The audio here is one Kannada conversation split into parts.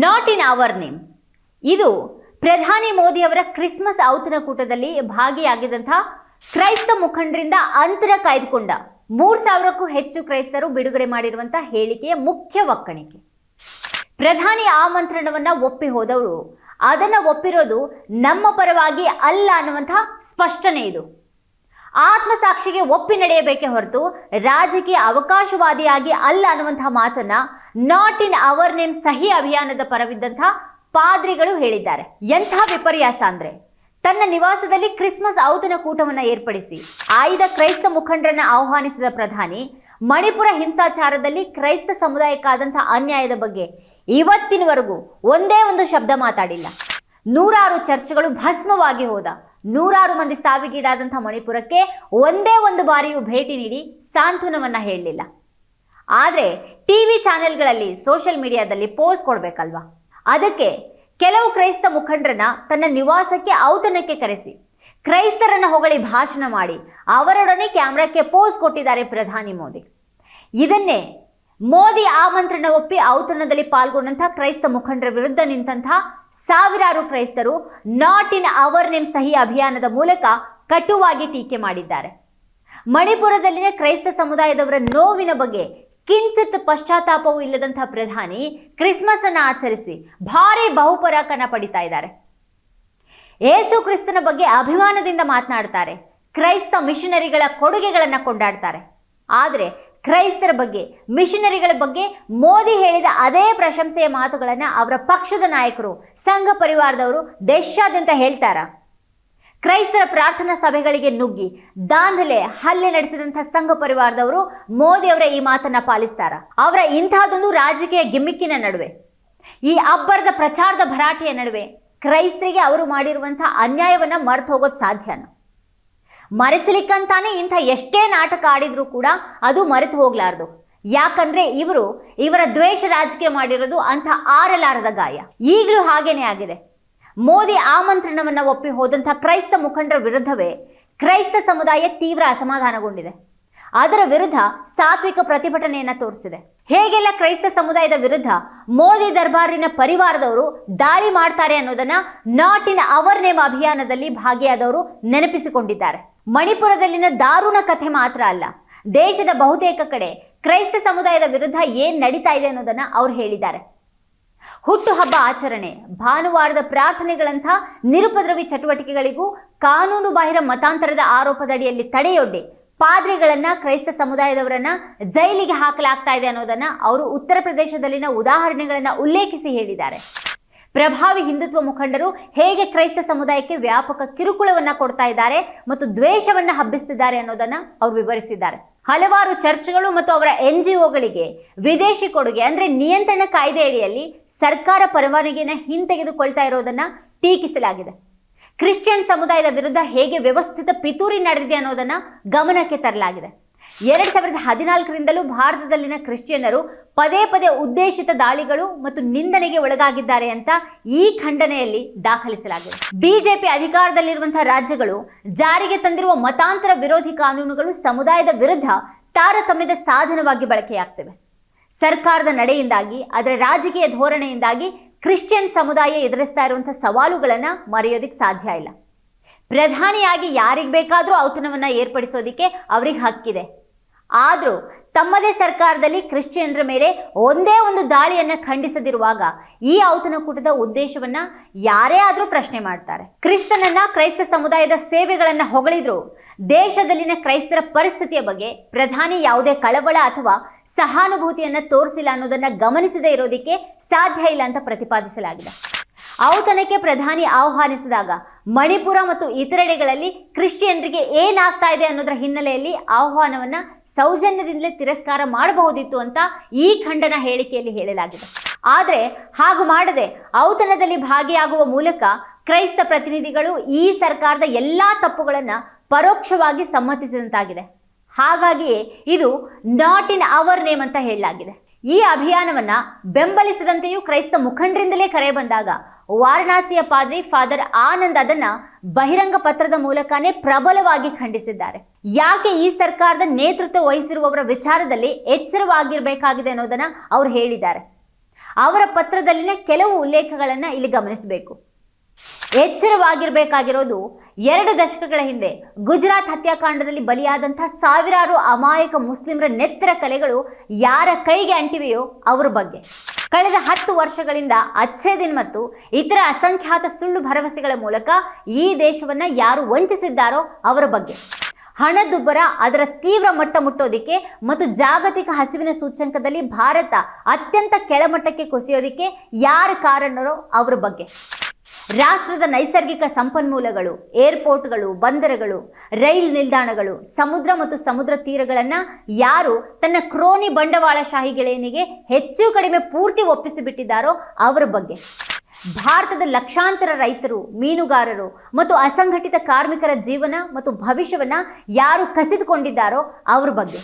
ನಾಟ್ ಇನ್ ಅವರ್ ನೇಮ್ ಇದು ಪ್ರಧಾನಿ ಮೋದಿಯವರ ಕ್ರಿಸ್ಮಸ್ ಔತಣಕೂಟದಲ್ಲಿ ಭಾಗಿಯಾಗಿದ್ದಂಥ ಕ್ರೈಸ್ತ ಮುಖಂಡರಿಂದ ಅಂತರ ಕಾಯ್ದುಕೊಂಡ ಮೂರು ಸಾವಿರಕ್ಕೂ ಹೆಚ್ಚು ಕ್ರೈಸ್ತರು ಬಿಡುಗಡೆ ಮಾಡಿರುವಂತಹ ಹೇಳಿಕೆಯ ಮುಖ್ಯ ಒಕ್ಕಣಿಕೆ ಪ್ರಧಾನಿ ಆಮಂತ್ರಣವನ್ನ ಒಪ್ಪಿ ಹೋದವರು ಅದನ್ನ ಒಪ್ಪಿರೋದು ನಮ್ಮ ಪರವಾಗಿ ಅಲ್ಲ ಅನ್ನುವಂತಹ ಸ್ಪಷ್ಟನೆ ಇದು. ಆತ್ಮಸಾಕ್ಷಿಗೆ ಒಪ್ಪಿ ನಡೆಯಬೇಕೆ ಹೊರತು ರಾಜಕೀಯ ಅವಕಾಶವಾದಿಯಾಗಿ ಅಲ್ಲ ಅನ್ನುವಂತಹ ಮಾತನ್ನ ನಾಟ್ ಇನ್ ಅವರ್ ನೇಮ್ ಸಹಿ ಅಭಿಯಾನದ ಪರವಿದ್ದಂತಹ ಪಾದ್ರಿಗಳು ಹೇಳಿದ್ದಾರೆ. ಎಂಥ ವಿಪರ್ಯಾಸ ಅಂದ್ರೆ ತನ್ನ ನಿವಾಸದಲ್ಲಿ ಕ್ರಿಸ್ಮಸ್ ಔತಣಕೂಟವನ್ನ ಏರ್ಪಡಿಸಿ ಆಯ್ದ ಕ್ರೈಸ್ತ ಮುಖಂಡರನ್ನ ಆಹ್ವಾನಿಸಿದ ಪ್ರಧಾನಿ, ಮಣಿಪುರ ಹಿಂಸಾಚಾರದಲ್ಲಿ ಕ್ರೈಸ್ತ ಸಮುದಾಯಕ್ಕಾದಂತಹ ಅನ್ಯಾಯದ ಬಗ್ಗೆ ಇವತ್ತಿನವರೆಗೂ ಒಂದೇ ಒಂದು ಶಬ್ದ ಮಾತಾಡಿಲ್ಲ. ನೂರಾರು ಚರ್ಚ್ಗಳು ಭಸ್ಮವಾಗಿ ಹೋದ. ನೂರಾರು ಮಂದಿ ಸಾವಿಗೀಡಾದಂಥ ಮಣಿಪುರಕ್ಕೆ ಒಂದೇ ಒಂದು ಬಾರಿಯೂ ಭೇಟಿ ನೀಡಿ ಸಾಂತ್ವನವನ್ನು ಹೇಳಲಿಲ್ಲ. ಆದರೆ ಟಿವಿ ಚಾನೆಲ್ಗಳಲ್ಲಿ ಸೋಷಿಯಲ್ ಮೀಡಿಯಾದಲ್ಲಿ ಪೋಸ್ಟ್ ಕೊಡಬೇಕಲ್ವಾ? ಅದಕ್ಕೆ ಕೆಲವು ಕ್ರೈಸ್ತ ಮುಖಂಡರನ್ನ ತನ್ನ ನಿವಾಸಕ್ಕೆ ಔತಣಕ್ಕೆ ಕರೆಸಿ, ಕ್ರೈಸ್ತರನ್ನು ಹೊಗಳಿ ಭಾಷಣ ಮಾಡಿ ಅವರೊಡನೆ ಕ್ಯಾಮ್ರಾಕ್ಕೆ ಪೋಸ್ ಕೊಟ್ಟಿದ್ದಾರೆ ಪ್ರಧಾನಿ ಮೋದಿ. ಇದನ್ನೇ ಮೋದಿ ಆಮಂತ್ರಣ ಒಪ್ಪಿ ಔತಣದಲ್ಲಿ ಪಾಲ್ಗೊಂಡಂತಹ ಕ್ರೈಸ್ತ ಮುಖಂಡರ ವಿರುದ್ಧ ನಿಂತಹ ಸಾವಿರಾರು ಕ್ರೈಸ್ತರು ನಾಟ್ ಇನ್ ಅವರ್ ನೇಮ್ ಸಹಿ ಅಭಿಯಾನದ ಮೂಲಕ ಕಟುವಾಗಿ ಟೀಕೆ ಮಾಡಿದ್ದಾರೆ. ಮಣಿಪುರದಲ್ಲಿನ ಕ್ರೈಸ್ತ ಸಮುದಾಯದವರ ನೋವಿನ ಬಗ್ಗೆ ಕಿಂಚಿತ್ ಪಶ್ಚಾತ್ತಾಪವೂ ಇಲ್ಲದಂತಹ ಪ್ರಧಾನಿ ಕ್ರಿಸ್ಮಸ್ ಅನ್ನು ಆಚರಿಸಿ ಭಾರಿ ಬಹುಪರಾಕನ ಪಡಿತಾ ಇದ್ದಾರೆ. ಏಸು ಕ್ರಿಸ್ತನ ಬಗ್ಗೆ ಅಭಿಮಾನದಿಂದ ಮಾತನಾಡ್ತಾರೆ. ಕ್ರೈಸ್ತ ಮಿಷನರಿಗಳ ಕೊಡುಗೆಗಳನ್ನು ಕೊಂಡಾಡ್ತಾರೆ. ಆದರೆ ಕ್ರೈಸ್ತರ ಬಗ್ಗೆ, ಮಿಷನರಿಗಳ ಬಗ್ಗೆ ಮೋದಿ ಹೇಳಿದ ಅದೇ ಪ್ರಶಂಸೆಯ ಮಾತುಗಳನ್ನು ಅವರ ಪಕ್ಷದ ನಾಯಕರು, ಸಂಘ ಪರಿವಾರದವರು ದೇಶಾದ್ಯಂತ ಹೇಳ್ತಾರ. ಕ್ರೈಸ್ತರ ಪ್ರಾರ್ಥನಾ ಸಭೆಗಳಿಗೆ ನುಗ್ಗಿ, ದಾಂಧಲೆ, ಹಲ್ಲೆ ನಡೆಸಿದಂಥ ಸಂಘ ಪರಿವಾರದವರು ಮೋದಿ ಅವರ ಈ ಮಾತನ್ನ ಪಾಲಿಸ್ತಾರ. ಅವರ ಇಂತಹದೊಂದು ರಾಜಕೀಯ ಗಿಮ್ಮಿಕ್ಕಿನ ನಡುವೆ, ಈ ಅಬ್ಬರದ ಪ್ರಚಾರದ ಭರಾಟೆಯ ನಡುವೆ ಕ್ರೈಸ್ತರಿಗೆ ಅವರು ಮಾಡಿರುವಂಥ ಅನ್ಯಾಯವನ್ನು ಮರೆತು ಹೋಗೋದು ಸಾಧ್ಯನಾ. ಮರೆಸಲಿಕ್ಕಂತಾನೆ ಇಂಥ ಎಷ್ಟೇ ನಾಟಕ ಆಡಿದ್ರು ಕೂಡ ಅದು ಮರೆತು ಹೋಗ್ಲಾರ್ದು. ಯಾಕಂದ್ರೆ ಇವರು ಇವರ ದ್ವೇಷ ರಾಜಕೀಯ ಮಾಡಿರೋದು ಅಂಥ ಆರಲಾರದ ಗಾಯ. ಈಗಲೂ ಹಾಗೇನೆ ಆಗಿದೆ. ಮೋದಿ ಆಮಂತ್ರಣವನ್ನ ಒಪ್ಪಿ ಹೋದಂಥ ಕ್ರೈಸ್ತ ಮುಖಂಡರ ವಿರುದ್ಧವೇ ಕ್ರೈಸ್ತ ಸಮುದಾಯ ತೀವ್ರ ಅಸಮಾಧಾನಗೊಂಡಿದೆ. ಅದರ ವಿರುದ್ಧ ಸಾತ್ವಿಕ ಪ್ರತಿಭಟನೆಯನ್ನ ತೋರಿಸಿದೆ. ಹೇಗೆಲ್ಲ ಕ್ರೈಸ್ತ ಸಮುದಾಯದ ವಿರುದ್ಧ ಮೋದಿ ದರ್ಬಾರಿನ ಪರಿವಾರದವರು ದಾಳಿ ಮಾಡ್ತಾರೆ ಅನ್ನೋದನ್ನ ನಾಟ್ ಇನ್ ಅವರ್ ನೇಮ್ ಅಭಿಯಾನದಲ್ಲಿ ಭಾಗಿಯಾದವರು ನೆನಪಿಸಿಕೊಂಡಿದ್ದಾರೆ. ಮಣಿಪುರದಲ್ಲಿನ ದಾರುಣ ಕಥೆ ಮಾತ್ರ ಅಲ್ಲ. ದೇಶದ ಬಹುತೇಕ ಕಡೆ ಕ್ರೈಸ್ತ ಸಮುದಾಯದ ವಿರುದ್ಧ ಏನ್ ನಡೀತಾ ಇದೆ ಅನ್ನೋದನ್ನ ಅವ್ರು ಹೇಳಿದ್ದಾರೆ. ಹುಟ್ಟುಹಬ್ಬ ಆಚರಣೆ, ಭಾನುವಾರದ ಪ್ರಾರ್ಥನೆಗಳಂಥ ನಿರುಪದ್ರವಿ ಚಟುವಟಿಕೆಗಳಿಗೂ ಕಾನೂನು ಬಾಹಿರ ಮತಾಂತರದ ಆರೋಪದಡಿಯಲ್ಲಿ ತಡೆಯೊಡ್ಡಿ ಪಾದ್ರಿಗಳನ್ನ ಕ್ರೈಸ್ತ ಸಮುದಾಯದವರನ್ನ ಜೈಲಿಗೆ ಹಾಕಲಾಗ್ತಾ ಇದೆ ಅನ್ನೋದನ್ನ ಅವರು ಉತ್ತರ ಪ್ರದೇಶದಲ್ಲಿನ ಉದಾಹರಣೆಗಳನ್ನ ಉಲ್ಲೇಖಿಸಿ ಹೇಳಿದ್ದಾರೆ. ಪ್ರಭಾವಿ ಹಿಂದುತ್ವ ಮುಖಂಡರು ಹೇಗೆ ಕ್ರೈಸ್ತ ಸಮುದಾಯಕ್ಕೆ ವ್ಯಾಪಕ ಕಿರುಕುಳವನ್ನ ಕೊಡ್ತಾ ಇದ್ದಾರೆ ಮತ್ತು ದ್ವೇಷವನ್ನ ಹಬ್ಬಿಸ್ತಿದ್ದಾರೆ ಅನ್ನೋದನ್ನ ಅವರು ವಿವರಿಸಿದ್ದಾರೆ. ಹಲವಾರು ಚರ್ಚ್ಗಳು ಮತ್ತು ಅವರ ಎನ್ ಜಿ ಒಗಳಿಗೆ ವಿದೇಶಿ ಕೊಡುಗೆ ಅಂದ್ರೆ ನಿಯಂತ್ರಣ ಕಾಯ್ದೆ ಅಡಿಯಲ್ಲಿ ಸರ್ಕಾರ ಪರವಾನಗಿಯನ್ನ ಹಿಂತೆಗೆದುಕೊಳ್ತಾ ಇರೋದನ್ನ ಟೀಕಿಸಲಾಗಿದೆ. ಕ್ರಿಶ್ಚಿಯನ್ ಸಮುದಾಯದ ವಿರುದ್ಧ ಹೇಗೆ ವ್ಯವಸ್ಥಿತ ಪಿತೂರಿ ನಡೆದಿದೆ ಅನ್ನೋದನ್ನ ಗಮನಕ್ಕೆ ತರಲಾಗಿದೆ. ಎರಡ್ ಸಾವಿರದ ಹದಿನಾಲ್ಕರಿಂದಲೂ ಭಾರತದಲ್ಲಿನ ಕ್ರಿಶ್ಚಿಯನ್ನರು ಪದೇ ಪದೇ ಉದ್ದೇಶಿತ ದಾಳಿಗಳು ಮತ್ತು ನಿಂದನೆಗೆ ಒಳಗಾಗಿದ್ದಾರೆ ಅಂತ ಈ ಖಂಡನೆಯಲ್ಲಿ ದಾಖಲಿಸಲಾಗಿದೆ. ಬಿಜೆಪಿ ಅಧಿಕಾರದಲ್ಲಿರುವಂತಹ ರಾಜ್ಯಗಳು ಜಾರಿಗೆ ತಂದಿರುವ ಮತಾಂತರ ವಿರೋಧಿ ಕಾನೂನುಗಳು ಸಮುದಾಯದ ವಿರುದ್ಧ ತಾರತಮ್ಯದ ಸಾಧನವಾಗಿ ಬಳಕೆಯಾಗ್ತವೆ. ಸರ್ಕಾರದ ನಡೆಯಿಂದಾಗಿ, ಅದರ ರಾಜಕೀಯ ಧೋರಣೆಯಿಂದಾಗಿ ಕ್ರಿಶ್ಚಿಯನ್ ಸಮುದಾಯ ಎದುರಿಸ್ತಾ ಇರುವಂತಹ ಸವಾಲುಗಳನ್ನ ಮರೆಯೋದಿಕ್ ಸಾಧ್ಯ ಇಲ್ಲ. ಪ್ರಧಾನಿಯಾಗಿ ಯಾರಿಗೆ ಬೇಕಾದರೂ ಔತಣವನ್ನು ಏರ್ಪಡಿಸೋದಿಕ್ಕೆ ಅವ್ರಿಗೆ ಹಕ್ಕಿದೆ. ಆದರೂ ತಮ್ಮದೇ ಸರ್ಕಾರದಲ್ಲಿ ಕ್ರಿಶ್ಚಿಯನ್ರ ಮೇಲೆ ಒಂದೇ ಒಂದು ದಾಳಿಯನ್ನು ಖಂಡಿಸದಿರುವಾಗ ಈ ಔತಣಕೂಟದ ಉದ್ದೇಶವನ್ನ ಯಾರೇ ಆದರೂ ಪ್ರಶ್ನೆ ಮಾಡ್ತಾರೆ. ಕ್ರಿಸ್ತನನ್ನ ಕ್ರೈಸ್ತ ಸಮುದಾಯದ ಸೇವೆಗಳನ್ನು ಹೊಗಳಿದ್ರು ದೇಶದಲ್ಲಿನ ಕ್ರೈಸ್ತರ ಪರಿಸ್ಥಿತಿಯ ಬಗ್ಗೆ ಪ್ರಧಾನಿ ಯಾವುದೇ ಕಳವಳ ಅಥವಾ ಸಹಾನುಭೂತಿಯನ್ನು ತೋರಿಸಿಲ್ಲ ಅನ್ನೋದನ್ನು ಗಮನಿಸದೇ ಇರೋದಕ್ಕೆ ಸಾಧ್ಯ ಇಲ್ಲ ಅಂತ ಪ್ರತಿಪಾದಿಸಲಾಗಿದೆ. ಔತಣಕ್ಕೆ ಪ್ರಧಾನಿ ಆಹ್ವಾನಿಸಿದಾಗ ಮಣಿಪುರ ಮತ್ತು ಇತರೆಡೆಗಳಲ್ಲಿ ಕ್ರಿಶ್ಚಿಯನ್ರಿಗೆ ಏನಾಗ್ತಾ ಇದೆ ಅನ್ನೋದರ ಹಿನ್ನೆಲೆಯಲ್ಲಿ ಆಹ್ವಾನವನ್ನ ಸೌಜನ್ಯದಿಂದಲೇ ತಿರಸ್ಕಾರ ಮಾಡಬಹುದಿತ್ತು ಅಂತ ಈ ಖಂಡನ ಹೇಳಿಕೆಯಲ್ಲಿ ಹೇಳಲಾಗಿದೆ. ಆದರೆ ಹಾಗು ಮಾಡದೆ ಔತಣದಲ್ಲಿ ಭಾಗಿಯಾಗುವ ಮೂಲಕ ಕ್ರೈಸ್ತ ಪ್ರತಿನಿಧಿಗಳು ಈ ಸರ್ಕಾರದ ಎಲ್ಲಾ ತಪ್ಪುಗಳನ್ನು ಪರೋಕ್ಷವಾಗಿ ಸಮ್ಮತಿಸಿದಂತಾಗಿದೆ. ಹಾಗಾಗಿಯೇ ಇದು ನಾಟ್ ಇನ್ ಅವರ್ ನೇಮ್ ಅಂತ ಹೇಳಲಾಗಿದೆ. ಈ ಅಭಿಯಾನವನ್ನ ಬೆಂಬಲಿಸದಂತೆಯೂ ಕ್ರೈಸ್ತ ಮುಖಂಡರಿಂದಲೇ ಕರೆ ಬಂದಾಗ ವಾರಣಾಸಿಯ ಪಾದ್ರಿ ಫಾದರ್ ಆನಂದ್ ಅದನ್ನ ಬಹಿರಂಗ ಪತ್ರದ ಮೂಲಕನೇ ಪ್ರಬಲವಾಗಿ ಖಂಡಿಸಿದ್ದಾರೆ. ಯಾಕೆ ಈ ಸರ್ಕಾರದ ನೇತೃತ್ವ ವಹಿಸಿರುವವರ ವಿಚಾರದಲ್ಲಿ ಎಚ್ಚರವಾಗಿರಬೇಕಾಗಿದೆ ಅನ್ನೋದನ್ನ ಅವ್ರು ಹೇಳಿದ್ದಾರೆ. ಅವರ ಪತ್ರದಲ್ಲಿನ ಕೆಲವು ಉಲ್ಲೇಖಗಳನ್ನು ಇಲ್ಲಿ ಗಮನಿಸಬೇಕು. ಎಚ್ಚರವಾಗಿರಬೇಕಾಗಿರೋದು ಎರಡು ದಶಕಗಳ ಹಿಂದೆ ಗುಜರಾತ್ ಹತ್ಯಾಕಾಂಡದಲ್ಲಿ ಬಲಿಯಾದಂಥ ಸಾವಿರಾರು ಅಮಾಯಕ ಮುಸ್ಲಿಮರ ನೆತ್ತರ ಕಲೆಗಳು ಯಾರ ಕೈಗೆ ಅಂಟಿವೆಯೋ ಅವರ ಬಗ್ಗೆ. ಕಳೆದ ಹತ್ತು ವರ್ಷಗಳಿಂದ ಅಚ್ಚೇ ದಿನ್ ಮತ್ತು ಇತರ ಅಸಂಖ್ಯಾತ ಸುಳ್ಳು ಭರವಸೆಗಳ ಮೂಲಕ ಈ ದೇಶವನ್ನು ಯಾರು ವಂಚಿಸಿದ್ದಾರೋ ಅವರ ಬಗ್ಗೆ. ಹಣದುಬ್ಬರ, ಅದರ ತೀವ್ರ ಮಟ್ಟ ಮುಟ್ಟೋದಿಕ್ಕೆ ಮತ್ತು ಜಾಗತಿಕ ಹಸಿವಿನ ಸೂಚ್ಯಂಕದಲ್ಲಿ ಭಾರತ ಅತ್ಯಂತ ಕೆಳಮಟ್ಟಕ್ಕೆ ಕುಸಿಯೋದಿಕ್ಕೆ ಯಾರ ಕಾರಣರೋ ಅವರ ಬಗ್ಗೆ. ರಾಷ್ಟ್ರದ ನೈಸರ್ಗಿಕ ಸಂಪನ್ಮೂಲಗಳು, ಏರ್ಪೋರ್ಟ್ಗಳು, ಬಂದರಗಳು, ರೈಲು ನಿಲ್ದಾಣಗಳು, ಸಮುದ್ರ ಮತ್ತು ಸಮುದ್ರ ತೀರಗಳನ್ನು ಯಾರು ತನ್ನ ಕ್ರೋನಿ ಬಂಡವಾಳಶಾಹಿ ಗೆಳೆಯನಿಗೆ ಹೆಚ್ಚು ಕಡಿಮೆ ಪೂರ್ತಿ ಒಪ್ಪಿಸಿಬಿಟ್ಟಿದ್ದಾರೋ ಅವರ ಬಗ್ಗೆ. ಭಾರತದ ಲಕ್ಷಾಂತರ ರೈತರು, ಮೀನುಗಾರರು ಮತ್ತು ಅಸಂಘಟಿತ ಕಾರ್ಮಿಕರ ಜೀವನ ಮತ್ತು ಭವಿಷ್ಯವನ್ನ ಯಾರು ಕಸಿದುಕೊಂಡಿದ್ದಾರೋ ಅವ್ರ ಬಗ್ಗೆ.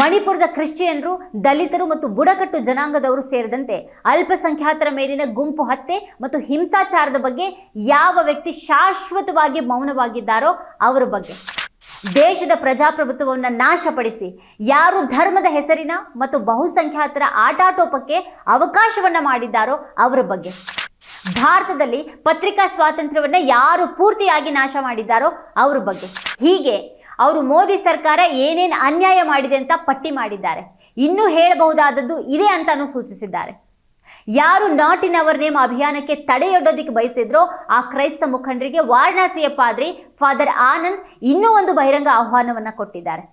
ಮಣಿಪುರದ ಕ್ರಿಶ್ಚಿಯನ್ರು, ದಲಿತರು ಮತ್ತು ಬುಡಕಟ್ಟು ಜನಾಂಗದವರು ಸೇರಿದಂತೆ ಅಲ್ಪಸಂಖ್ಯಾತರ ಮೇಲಿನ ಗುಂಪು ಹತ್ಯೆ ಮತ್ತು ಹಿಂಸಾಚಾರದ ಬಗ್ಗೆ ಯಾವ ವ್ಯಕ್ತಿ ಶಾಶ್ವತವಾಗಿ ಮೌನವಾಗಿದ್ದಾರೋ ಅವರ ಬಗ್ಗೆ. ದೇಶದ ಪ್ರಜಾಪ್ರಭುತ್ವವನ್ನು ನಾಶಪಡಿಸಿ, ಯಾರು ಧರ್ಮದ ಹೆಸರಿನ ಮತ್ತು ಬಹುಸಂಖ್ಯಾತರ ಆಟಾಟೋಪಕ್ಕೆ ಅವಕಾಶವನ್ನ ಮಾಡಿದ್ದಾರೋ ಅವರ ಬಗ್ಗೆ. ಭಾರತದಲ್ಲಿ ಪತ್ರಿಕಾ ಸ್ವಾತಂತ್ರ್ಯವನ್ನು ಯಾರು ಪೂರ್ತಿಯಾಗಿ ನಾಶ ಮಾಡಿದ್ದಾರೋ ಅವರ ಬಗ್ಗೆ. ಹೀಗೆ ಅವರು ಮೋದಿ ಸರ್ಕಾರ ಏನೇನು ಅನ್ಯಾಯ ಮಾಡಿದೆ ಅಂತ ಪಟ್ಟಿ ಮಾಡಿದ್ದಾರೆ. ಇನ್ನೂ ಹೇಳಬಹುದಾದದ್ದು ಇದೆ ಅಂತಾನು ಸೂಚಿಸಿದ್ದಾರೆ. ಯಾರು ನಾಟ್ ಇನ್ ಅವರ್ ನೇಮ್ ಅಭಿಯಾನಕ್ಕೆ ತಡೆಯೊಡ್ಡೋದಿಕ್ಕೆ ಬಯಸಿದ್ರೋ ಆ ಕ್ರೈಸ್ತ ಮುಖಂಡರಿಗೆ ವಾರಣಾಸಿಯ ಪಾದ್ರಿ, ಫಾದರ್ ಆನಂದ್ ಇನ್ನೂ ಒಂದು ಬಹಿರಂಗ ಆಹ್ವಾನವನ್ನ ಕೊಟ್ಟಿದ್ದಾರೆ.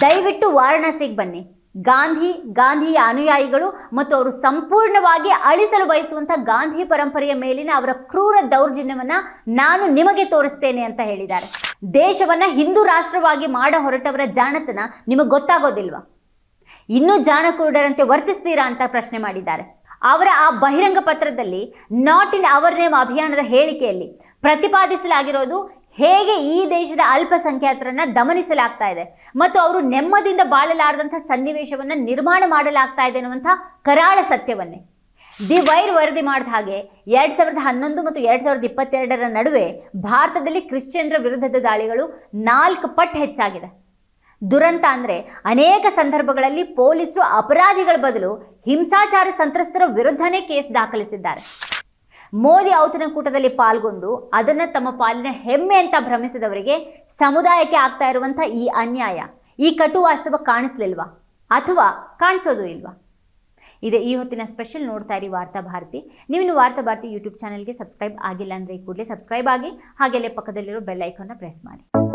ದಯವಿಟ್ಟು ವಾರಣಾಸಿಗೆ ಬನ್ನಿ. ಗಾಂಧಿ ಗಾಂಧಿಯ ಅನುಯಾಯಿಗಳು ಮತ್ತು ಅವರು ಸಂಪೂರ್ಣವಾಗಿ ಅಳಿಸಲು ಬಯಸುವಂಥ ಗಾಂಧಿ ಪರಂಪರೆಯ ಮೇಲಿನ ಅವರ ಕ್ರೂರ ದೌರ್ಜನ್ಯವನ್ನ ನಾನು ನಿಮಗೆ ತೋರಿಸ್ತೇನೆ ಅಂತ ಹೇಳಿದ್ದಾರೆ. ದೇಶವನ್ನ ಹಿಂದೂ ರಾಷ್ಟ್ರವಾಗಿ ಮಾಡ ಹೊರಟವರ ಜಾಣತನ ನಿಮಗೆ ಗೊತ್ತಾಗೋದಿಲ್ವಾ? ಇನ್ನೂ ಜಾಣಕುರುಡರಂತೆ ವರ್ತಿಸ್ತೀರಾ ಅಂತ ಪ್ರಶ್ನೆ ಮಾಡಿದ್ದಾರೆ. ಅವರ ಆ ಬಹಿರಂಗ ಪತ್ರದಲ್ಲಿ ನಾಟ್ ಇನ್ ಅವರ್ ನೇಮ್ ಅಭಿಯಾನದ ಹೇಳಿಕೆಯಲ್ಲಿ ಪ್ರತಿಪಾದಿಸಲಾಗಿರೋದು ಹೇಗೆ ಈ ದೇಶದ ಅಲ್ಪಸಂಖ್ಯಾತರನ್ನ ದಮನಿಸಲಾಗ್ತಾ ಇದೆ ಮತ್ತು ಅವರು ನೆಮ್ಮದಿಯಿಂದ ಬಾಳಲಾರದಂಥ ಸನ್ನಿವೇಶವನ್ನ ನಿರ್ಮಾಣ ಮಾಡಲಾಗ್ತಾ ಇದೆ ಅನ್ನುವಂಥ ಕರಾಳ ಸತ್ಯವನ್ನೇ. ದಿ ವೈರ್ ವರದಿ ಮಾಡಿದ ಹಾಗೆ ಎರಡ್ ಸಾವಿರದ ಹನ್ನೊಂದು ಮತ್ತು ಎರಡ್ ಸಾವಿರದ ಇಪ್ಪತ್ತೆರಡರ ನಡುವೆ ಭಾರತದಲ್ಲಿ ಕ್ರಿಶ್ಚಿಯನ್ರ ವಿರುದ್ಧದ ದಾಳಿಗಳು ನಾಲ್ಕು ಪಟ್ಟು ಹೆಚ್ಚಾಗಿದೆ. ದುರಂತ ಅಂದರೆ ಅನೇಕ ಸಂದರ್ಭಗಳಲ್ಲಿ ಪೊಲೀಸರು ಅಪರಾಧಿಗಳ ಬದಲು ಹಿಂಸಾಚಾರ ಸಂತ್ರಸ್ತರ ವಿರುದ್ಧನೇ ಕೇಸ್ ದಾಖಲಿಸಿದ್ದಾರೆ. ಮೋದಿ ಔತಣಕೂಟದಲ್ಲಿ ಪಾಲ್ಗೊಂಡು ಅದನ್ನ ತಮ್ಮ ಪಾಲಿನ ಹೆಮ್ಮೆ ಅಂತ ಭ್ರಮಿಸಿದವರಿಗೆ ಸಮುದಾಯಕ್ಕೆ ಆಗ್ತಾ ಇರುವಂಥ ಈ ಅನ್ಯಾಯ, ಈ ಕಟು ವಾಸ್ತವ ಕಾಣಿಸ್ಲಿಲ್ವಾ? ಅಥವಾ ಕಾಣಿಸೋದು ಇಲ್ವಾ? ಇದೆ ಈ ಹೊತ್ತಿನ ಸ್ಪೆಷಲ್ ನೋಡ್ತಾ ಇರಿ ವಾರ್ತಾ ಭಾರತಿ. ನೀವಿನ್ನು ವಾರ್ತಾ ಭಾರತಿ ಯೂಟ್ಯೂಬ್ ಚಾನಲ್ಗೆ ಸಬ್ಸ್ಕ್ರೈಬ್ ಆಗಿಲ್ಲ ಅಂದರೆ ಕೂಡಲೇ ಸಬ್ಸ್ಕ್ರೈಬ್ ಆಗಿ ಹಾಗೆಲ್ಲೇ ಪಕ್ಕದಲ್ಲಿರೋ ಬೆಲ್ ಐಕಾನ್ನ ಪ್ರೆಸ್ ಮಾಡಿ.